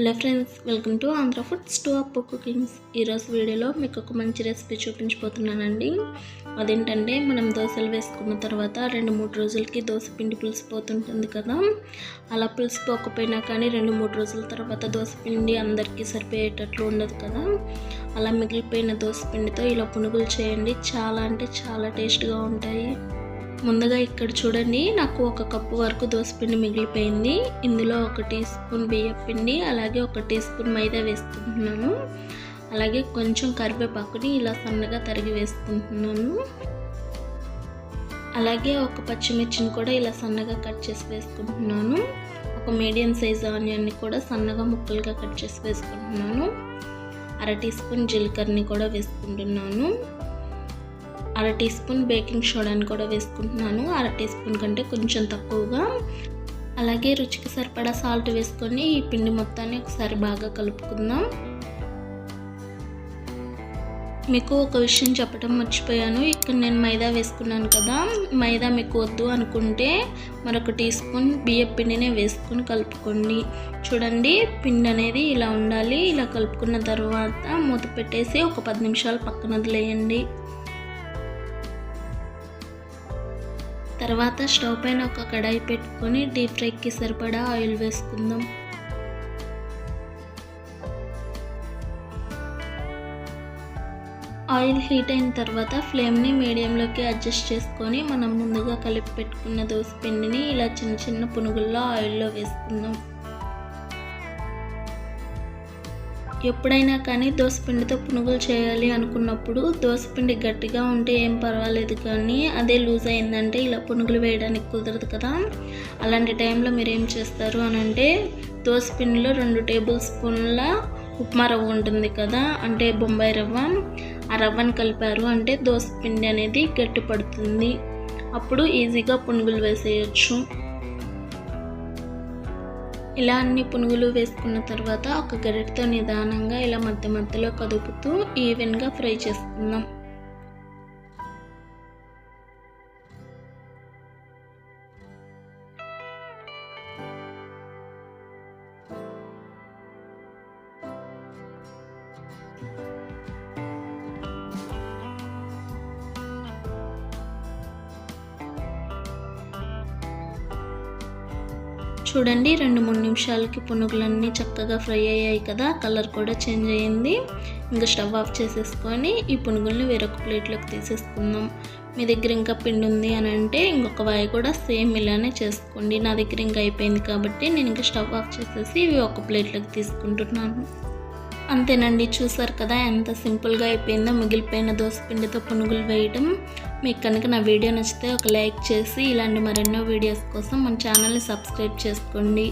Hello friends welcome to Andhra foods to Appu cookings ఈరోజు వీడియోలో మీకు ఒక మంచి రెసిపీ చూపించబోతున్నానండి. అదేంటంటే మనం దోశలు వేసుకున్న తర్వాత రెండు మూడు రోజులకి దోశ పిండి పులిసిపోతుంటుంది కదా. అలా పులిసిపోకపోయినా కానీ రెండు మూడు రోజుల తర్వాత దోశ పిండి అందరికీ సరిపోయేటట్లు ఉండదు కదా. అలా మిగిలిపోయిన దోశ పిండితో ఇలా పునుగులు చేయండి. చాలా అంటే చాలా టేస్ట్గా ఉంటాయి. ముందుగా ఇక్కడ చూడండి నాకు ఒక కప్పు వరకు దోసపిండి మిగిలిపోయింది. ఇందులో ఒక టీ స్పూన్ బియ్యం పిండి అలాగే ఒక టీ స్పూన్ మైదా వేసుకుంటున్నాను. అలాగే కొంచెం కరివేపాకుని ఇలా సన్నగా తరిగి వేసుకుంటున్నాను. అలాగే ఒక పచ్చిమిర్చిని కూడా ఇలా సన్నగా కట్ చేసి వేసుకుంటున్నాను. ఒక మీడియం సైజ్ ఆనియన్ని కూడా సన్నగా ముక్కలుగా కట్ చేసి వేసుకుంటున్నాను. అర టీ స్పూన్ జీలకర్రని కూడా వేసుకుంటున్నాను. అర టీ స్పూన్ బేకింగ్ సోడాని కూడా వేసుకుంటున్నాను. అర టీ స్పూన్ కంటే కొంచెం తక్కువగా. అలాగే రుచికి సరిపడా సాల్ట్ వేసుకొని ఈ పిండి మొత్తాన్ని ఒకసారి బాగా కలుపుకుందాం. మీకు ఒక విషయం చెప్పడం మర్చిపోయాను. ఇక్కడ నేను మైదా వేసుకున్నాను కదా. మైదా మీకు వద్దు అనుకుంటే మరొక టీ స్పూన్ బియ్యం పిండినే వేసుకొని కలుపుకోండి. చూడండి పిండి అనేది ఇలా ఉండాలి. ఇలా కలుపుకున్న తర్వాత మూత పెట్టేసి ఒక పది నిమిషాలు పక్కన వదిలేయండి. తర్వాత స్టవ్ పైన ఒక కడాయి పెట్టుకొని డీప్ ఫ్రైకి సరిపడా ఆయిల్ వేసుకుందాం. ఆయిల్ హీట్ అయిన తర్వాత ఫ్లేమ్ని మీడియంలోకి అడ్జస్ట్ చేసుకొని మనం ముందుగా కలిపి పెట్టుకున్న దోశ పిండిని ఇలా చిన్న చిన్న పునుగుల్లో ఆయిల్లో వేసుకుందాం. ఎప్పుడైనా కానీ దోసపిండితో పునుగులు చేయాలి అనుకున్నప్పుడు దోసపిండి గట్టిగా ఉంటే ఏం పర్వాలేదు కానీ అదే లూజ్ అయిందంటే ఇలా పునుగులు వేయడానికి కుదరదు కదా. అలాంటి టైంలో మీరు ఏం చేస్తారు అని అంటే దోసపిండిలో రెండు టేబుల్ స్పూన్ల ఉప్మా రవ్వ ఉంటుంది కదా అంటే బొంబాయి రవ్వ. ఆ రవ్వను కలిపారు అంటే దోసపిండి అనేది గట్టి పడుతుంది అప్పుడు ఈజీగా పునుగులు వేసేయచ్చు. ఇలా అన్ని పునుగులు వేసుకున్న తర్వాత ఒక గరిటతో నిదానంగా ఇలా మధ్య మధ్యలో కదుపుతూ ఈవెన్గా ఫ్రై చేసుకుందాం. చూడండి రెండు మూడు నిమిషాలకి పునుగులన్నీ చక్కగా ఫ్రై అయ్యాయి కదా కలర్ కూడా చేంజ్ అయ్యింది. ఇంకా స్టవ్ ఆఫ్ చేసేసుకొని ఈ పునుగుల్ని వేరొక ప్లేట్లోకి తీసేసుకుందాం. మీ దగ్గర ఇంకా పిండి ఉంది అని అంటే ఇంకొక వాయి కూడా సేమ్ ఇలానే చేసుకోండి. నా దగ్గర ఇంకా అయిపోయింది కాబట్టి నేను ఇంకా స్టవ్ ఆఫ్ చేసేసి ఇవి ఒక ప్లేట్లోకి తీసుకుంటున్నాను. అంతేనండి చూసారు కదా ఎంత సింపుల్గా అయిపోయిందో మిగిలిపోయిన దోసపిండితో పునుగులు వేయడం మీకు కనుక నా వీడియో నచ్చితే ఒక లైక్ చేసి ఇలాంటి మరెన్నో వీడియోస్ కోసం మన ఛానల్ని సబ్స్క్రైబ్ చేసుకోండి.